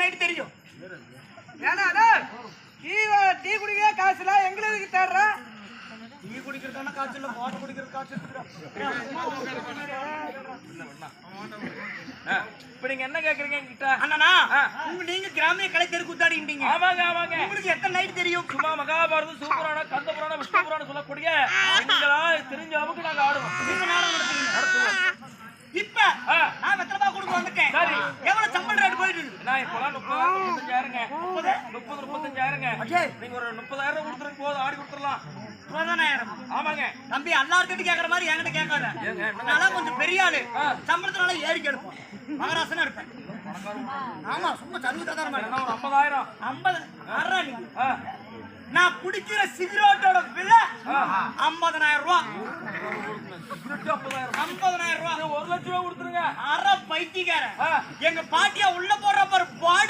Night தெரியும். ஏன்னா tea குடிக்க காசுல எங்களுக்கு தேடுற? டீ குடிக்கிறதான காய்ச்சல் இல்ல மோட்டை குடிக்கிறது காய்ச்சல் இப்ப நீங்க என்ன கேக்குறீங்க என்கிட்ட? அண்ணனா உங்க நீங்க கிராமிய கலை தெரு குத்தாடிட்டீங்க ஆமாங்க ஆமாங்க. உங்களுக்கு எத்தனை நைட் தெரியும்? சும்மா மகாபாரதம் சூப்பரான கந்த புராணம் விஷ்ணு புராணம் சொல்லக்கூடிய எங்களா தெரிஞ்ச ஆடுவோம் நீங்க முப்பது முப்பத்தஞ்சாயிரங்க. முப்பது முப்பது முப்பத்தஞ்சாயிரங்க. அடே. நீங்க ஒரு முப்பதாயிரம் கொடுத்துருக்கு போதும் ஆடி கொடுத்துடலாம். பதினாயிரம் ஆமாங்க. தம்பி எல்லார்கிட்ட கேக்குற மாதிரி என்கிட்ட கேட்காத? நான் கொஞ்சம் பெரிய ஆளு. சம்பளத்தினால ஏறிக்க எடுப்போம். மகராசனா இருப்பேன். ஆமா சும்மா சர்வீஸ் தர என்ன ஒரு ஐம்பதாயிரம். ஐம்பது அறா நீங்க நான் குடிக்கிற சிகரெட்டோட விலை ஐம்பதனாயிரம் ரூபாய் ஒரு லட்சம் ரூபா கொடுத்துருங்க. அரை பைத்தியக்காரன். எங்க பாட்டியா